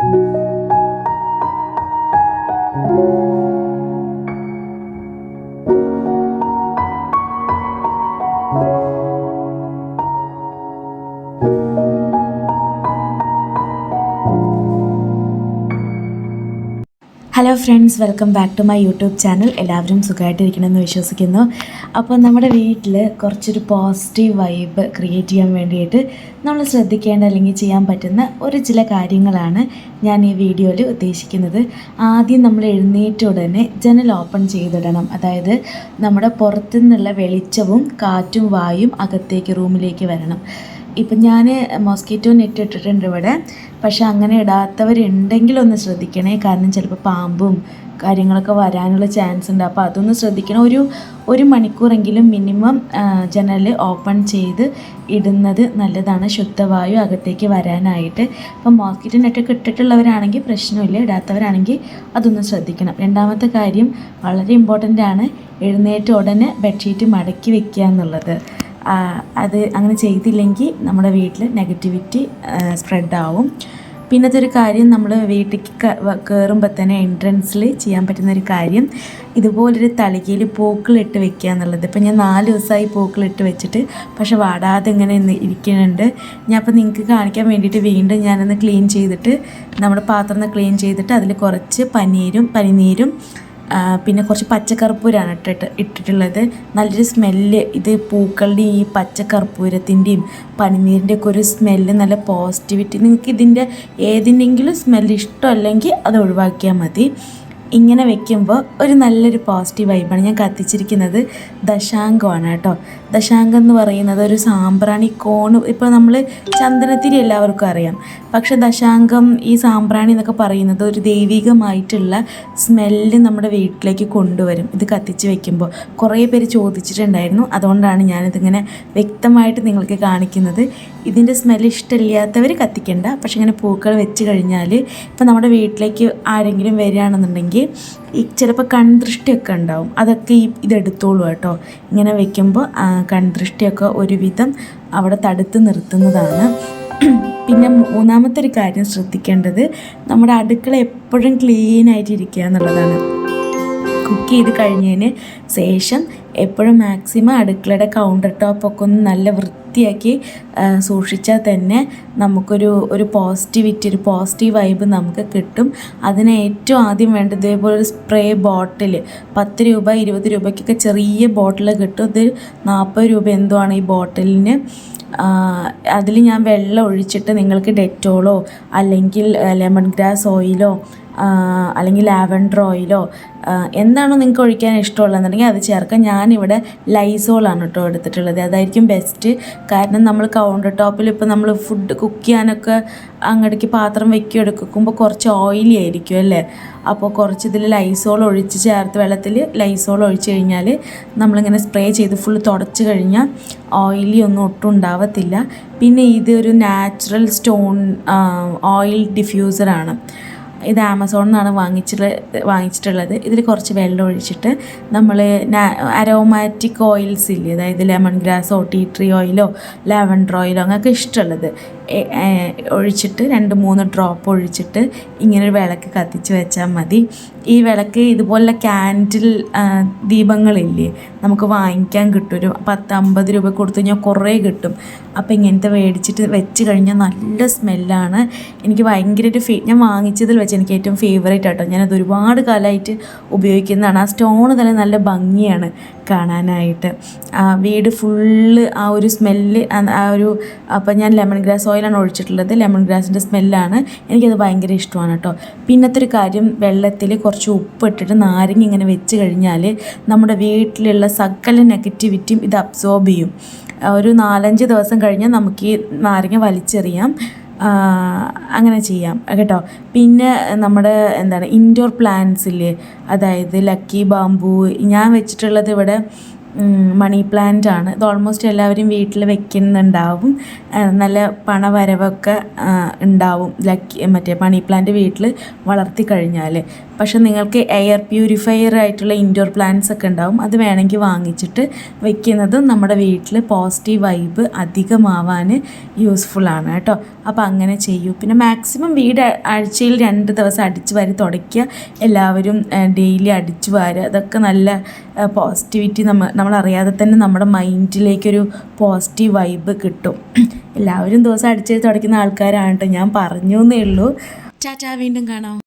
Thank you. Hello friends welcome back to my YouTube channel എല്ലാവരും സുഖമായിട്ടിരിക്കണമെന്ന് വിശ്വസിക്കുന്നു. അപ്പോൾ നമ്മുടെ വീട്ടിൽ കുറച്ചൊരു പോസിറ്റീവ് വൈബ് ക്രിയേറ്റ് ചെയ്യാൻ വേണ്ടിയിട്ട് നമ്മൾ ശ്രദ്ധിക്കേണ്ട അല്ലെങ്കിൽ ചെയ്യാൻ പറ്റുന്ന ഒരു ചില കാര്യങ്ങളാണ് ഞാൻ ഈ വീഡിയോയിൽ ഉദ്ദേശിക്കുന്നത്. ആദ്യം നമ്മൾ എഴുന്നേറ്റ ഉടനെ ജനൽ ഓപ്പൺ ചെയ്തിടണം. അതായത് നമ്മുടെ പുറത്തു നിന്നുള്ള വെളിച്ചവും കാറ്റും വായും അകത്തേക്ക് റൂമിലേക്ക് വരണം. ഇപ്പം ഞാൻ മോസ്കിറ്റോ നെറ്റ് ഇട്ടിട്ടുണ്ട് ഇവിടെ. പക്ഷെ അങ്ങനെ ഇടാത്തവരുണ്ടെങ്കിൽ ഒന്ന് ശ്രദ്ധിക്കണേ. കാരണം ചിലപ്പോൾ പാമ്പും കാര്യങ്ങളൊക്കെ വരാനുള്ള ചാൻസ് ഉണ്ട്. അപ്പോൾ അതൊന്ന് ശ്രദ്ധിക്കണം. ഒരു ഒരു മണിക്കൂറെങ്കിലും മിനിമം ജനൽ ഓപ്പൺ ചെയ്ത് ഇടുന്നത് നല്ലതാണ്. ശുദ്ധവായു അകത്തേക്ക് വരാനായിട്ട്. ഇപ്പം മോസ്കിറ്റോ നെറ്റൊക്കെ ഇട്ടിട്ടുള്ളവരാണെങ്കിൽ പ്രശ്നമില്ല. ഇടാത്തവരാണെങ്കിൽ അതൊന്ന് ശ്രദ്ധിക്കണം. രണ്ടാമത്തെ കാര്യം വളരെ ഇമ്പോർട്ടന്റ് ആണ്. എഴുന്നേറ്റ് ഉടനെ ബെഡ്ഷീറ്റ് മടക്കി വെക്കുക എന്നുള്ളത്. അത് അങ്ങനെ ചെയ്തില്ലെങ്കിൽ നമ്മുടെ വീട്ടിൽ നെഗറ്റിവിറ്റി സ്പ്രെഡാവും പിന്നത്തെ ഒരു കാര്യം നമ്മൾ വീട്ടിലേക്ക് കയറുമ്പോൾ തന്നെ എൻട്രൻസിൽ ചെയ്യാൻ പറ്റുന്ന ഒരു കാര്യം ഇതുപോലൊരു തളികയിൽ പൂക്കളിട്ട് വെക്കുക എന്നുള്ളത്. ഇപ്പം ഞാൻ നാല് ദിവസമായി പൂക്കളിട്ട് വെച്ചിട്ട് പക്ഷെ വാടാതെ ഇങ്ങനെ ഇരിക്കുന്നുണ്ട്. ഞാൻ അപ്പോൾ നിങ്ങൾക്ക് കാണിക്കാൻ വേണ്ടിയിട്ട് വീണ്ടും ഞാനൊന്ന് ക്ലീൻ ചെയ്തിട്ട് നമ്മുടെ പാത്രം ക്ലീൻ ചെയ്തിട്ട് അതിൽ കുറച്ച് പനീരും പനിനീരും പിന്നെ കുറച്ച് പച്ചക്കർപ്പൂരാണ് ഇട്ടിട്ട് ഇട്ടിട്ടുള്ളത്. നല്ലൊരു സ്മെല്ല് ഇത് പൂക്കളുടെ ഈ പച്ചക്കർപ്പൂരത്തിന്റെയും പനിനീരിന്റെ ഒക്കെ ഒരു സ്മെല്ല് നല്ല പോസിറ്റിവിറ്റി നിങ്ങൾക്ക് ഇതിന്റെ ഏതിന്റെങ്കിലും സ്മെല്ല് ഇഷ്ടമല്ലെങ്കിൽ അത് ഒഴിവാക്കിയാൽ മതി. ഇങ്ങനെ വെക്കുമ്പോൾ ഒരു നല്ലൊരു പോസിറ്റീവ് വൈബാണ് ഞാൻ കത്തിച്ചിരിക്കുന്നത് ദശാങ്കമാണ് കേട്ടോ. ദശാങ്കം എന്ന് പറയുന്നത് ഒരു സാമ്പ്രാണി കോൺ ഇപ്പോൾ നമ്മൾ ചന്ദനത്തിരി എല്ലാവർക്കും അറിയാം. പക്ഷെ ദശാങ്കം ഈ സാമ്പ്രാണി എന്നൊക്കെ പറയുന്നത് ഒരു ദൈവികമായിട്ടുള്ള സ്മെല്ല് നമ്മുടെ വീട്ടിലേക്ക് കൊണ്ടുവരും. ഇത് കത്തിച്ച് വെക്കുമ്പോൾ കുറേ പേര് ചോദിച്ചിട്ടുണ്ടായിരുന്നു. അതുകൊണ്ടാണ് ഞാനിതിങ്ങനെ വ്യക്തമായിട്ട് നിങ്ങൾക്ക് കാണിക്കുന്നത്. ഇതിന്റെ സ്മെൽ ഇഷ്ടമില്ലാത്തവർ കത്തിക്കണ്ട. പക്ഷെ ഇങ്ങനെ പൂക്കൾ വെച്ച് കഴിഞ്ഞാൽ ഇപ്പം നമ്മുടെ വീട്ടിലേക്ക് ആരെങ്കിലും വരികയാണെന്നുണ്ടെങ്കിൽ ഈ ചിലപ്പോൾ കൺദൃഷ്ടിയൊക്കെ ഉണ്ടാവും. അതൊക്കെ ഈ ഇതെടുത്തോളൂ കേട്ടോ. ഇങ്ങനെ വെക്കുമ്പോൾ കൺദൃഷ്ടിയൊക്കെ ഒരുവിധം അവിടെ തടുത്ത് നിർത്തുന്നതാണ്. പിന്നെ മൂന്നാമത്തെ ഒരു കാര്യം ശ്രദ്ധിക്കേണ്ടത് നമ്മുടെ അടുക്കള എപ്പോഴും ക്ലീൻ ആയിട്ടിരിക്കുക എന്നുള്ളതാണ്. കുക്ക് ചെയ്ത് കഴിഞ്ഞതിന് ശേഷം എപ്പോഴും മാക്സിമം അടുക്കളയുടെ കൗണ്ടർ ടോപ്പൊക്കെ ഒന്ന് നല്ല വൃത്തിയാക്കി സൂക്ഷിച്ചാൽ തന്നെ നമുക്കൊരു ഒരു പോസിറ്റിവിറ്റി ഒരു പോസിറ്റീവ് വൈബ് നമുക്ക് കിട്ടും. അതിന് ഏറ്റവും ആദ്യം വേണ്ടത് ഇതേപോലെ ഒരു സ്പ്രേ ബോട്ടിൽ പത്ത് രൂപ ഇരുപത് രൂപയ്ക്കൊക്കെ ചെറിയ ബോട്ടിൽ കിട്ടും. ഇത് നാൽപ്പത് രൂപ എന്തോ ആണ് ഈ ബോട്ടിലിന് അതിൽ ഞാൻ വെള്ളം ഒഴിച്ചിട്ട് നിങ്ങൾക്ക് ഡെറ്റോളോ അല്ലെങ്കിൽ ലെമൺ ഗ്രാസ് ഓയിലോ അല്ലെങ്കിൽ ലാവൻഡർ ഓയിലോ എന്താണോ നിങ്ങൾക്ക് ഒഴിക്കാൻ ഇഷ്ടമുള്ളതെന്നുണ്ടെങ്കിൽ അത് ചേർക്കാം. ഞാനിവിടെ ലൈസോളാണ് കേട്ടോ എടുത്തിട്ടുള്ളത്. അതായിരിക്കും ബെസ്റ്റ് കാരണം നമ്മൾ കൗണ്ടർ ടോപ്പിൽ ഇപ്പോൾ നമ്മൾ ഫുഡ് കുക്ക് ചെയ്യാനൊക്കെ അങ്ങടേക്ക് പാത്രം വെക്കി എടുക്കുമ്പോൾ കുറച്ച് ഓയിലി ആയിരിക്കും അല്ലേ? അപ്പോൾ കുറച്ച് ഇതിൽ ലൈസോൾ ഒഴിച്ച് ചേർത്ത് വെള്ളത്തിൽ ലൈസോൾ ഒഴിച്ച് കഴിഞ്ഞാൽ നമ്മളിങ്ങനെ സ്പ്രേ ചെയ്ത് ഫുൾ തുടച്ച് കഴിഞ്ഞാൽ ഓയിലി ഒന്നും ഒട്ടും ഉണ്ടാവത്തില്ല. പിന്നെ ഇതൊരു നാച്ചുറൽ സ്റ്റോൺ ഓയിൽ ഡിഫ്യൂസറാണ് ഇത് ആമസോണിൽ നിന്നാണ് വാങ്ങിച്ചിട്ടുള്ളത് വാങ്ങിച്ചിട്ടുള്ളത്. ഇതിൽ കുറച്ച് വെള്ളം ഒഴിച്ചിട്ട് നമ്മൾ അരോമാറ്റിക് ഓയിൽസ് ഇല്ലേ? അതായത് ലെമൺ ഗ്രാസോ ടീ ട്രീ ഓയിലോ ലാവൻഡർ ഓയിലോ അങ്ങനെയൊക്കെ ഇഷ്ടമുള്ളത്. ഒഴിച്ചിട്ട് രണ്ട് മൂന്ന് ഡ്രോപ്പ് ഒഴിച്ചിട്ട് ഇങ്ങനെ ഒരു വിളക്ക് കത്തിച്ച് വെച്ചാൽ മതി. ഈ വിളക്ക് ഇതുപോലെ ക്യാൻഡിൽ ദീപങ്ങളില്ലേ നമുക്ക് വാങ്ങിക്കാൻ കിട്ടും. ഒരു പത്ത് അമ്പത് രൂപ കൊടുത്തു കഴിഞ്ഞാൽ കുറേ കിട്ടും. അപ്പോൾ ഇങ്ങനത്തെ മേടിച്ചിട്ട് വെച്ച് കഴിഞ്ഞാൽ നല്ല സ്മെല്ലാണ് എനിക്ക് ഭയങ്കര ഒരു ഫേ ഞാൻ വാങ്ങിച്ചതിൽ വെച്ച് എനിക്ക് ഏറ്റവും ഫേവറേറ്റ് ആട്ടോ. ഞാനത് ഒരുപാട് കാലമായിട്ട് ഉപയോഗിക്കുന്നതാണ്. ആ സ്റ്റോൺ തന്നെ നല്ല ഭംഗിയാണ് കാണാനായിട്ട്. വീട് ഫുള്ള് ആ ഒരു സ്മെല്ല് ആ ഒരു അപ്പോൾ ഞാൻ ലെമൺ ഗ്രാസ് ഓയിലാണ് ഒഴിച്ചിട്ടുള്ളത്. ലെമൺ ഗ്രാസിന്റെ സ്മെല്ലാണ് എനിക്കത് ഭയങ്കര ഇഷ്ടമാണ് കേട്ടോ. പിന്നത്തെ ഒരു കാര്യം വെള്ളത്തിൽ കുറച്ച് ഉപ്പ് ഇട്ടിട്ട് നാരങ്ങ ഇങ്ങനെ വെച്ച് കഴിഞ്ഞാൽ നമ്മുടെ വീട്ടിലുള്ള സകല നെഗറ്റിവിറ്റിയും ഇത് അബ്സോർബ് ചെയ്യും. ഒരു നാലഞ്ച് ദിവസം കഴിഞ്ഞാൽ നമുക്ക് ഈ നാരങ്ങ വലിച്ചെറിയാം. അങ്ങനെ ചെയ്യാം കേട്ടോ. പിന്നെ നമ്മുടെ എന്താണ് ഇൻഡോർ പ്ലാന്റ്സ് ഇല്ലേ? അതായത് ലക്കി ബാമ്പു ഞാൻ വെച്ചിട്ടുള്ളത് ഇവിടെ മണി പ്ലാന്റ് ആണ്. ഇത് ഓൾമോസ്റ്റ് എല്ലാവരും വീട്ടിൽ വെക്കുന്നുണ്ടാവും. നല്ല പണവരവൊക്കെ ഉണ്ടാവും. ലക്കി മറ്റേ മണി പ്ലാന്റ് വീട്ടിൽ വളർത്തി കഴിഞ്ഞാൽ പക്ഷെ നിങ്ങൾക്ക് എയർ പ്യൂരിഫയർ ആയിട്ടുള്ള ഇൻഡോർ പ്ലാന്റ്സ് ഒക്കെ ഉണ്ടാവും. അത് വേണമെങ്കിൽ വാങ്ങിച്ചിട്ട് വെക്കുന്നത് നമ്മുടെ വീട്ടിൽ പോസിറ്റീവ് വൈബ് അധികമാവാൻ യൂസ്ഫുൾ ആണ് കേട്ടോ. അപ്പോൾ അങ്ങനെ ചെയ്യൂ. പിന്നെ മാക്സിമം വീട് ആഴ്ചയിൽ രണ്ട് ദിവസം അടിച്ച് വാരി തുടയ്ക്കുക. എല്ലാവരും ഡെയിലി അടിച്ചു വാരുക. അതൊക്കെ നല്ല പോസിറ്റിവിറ്റി നമ്മൾ നമ്മളറിയാതെ തന്നെ നമ്മുടെ മൈൻഡിലേക്കൊരു പോസിറ്റീവ് വൈബ് കിട്ടും. എല്ലാവരും ദിവസം അടിച്ച് തുടയ്ക്കുന്ന ആൾക്കാരാണ് കേട്ടോ. ഞാൻ പറഞ്ഞു എന്നേ ഉള്ളൂ. ചാച്ചാ വീണ്ടും കാണാം.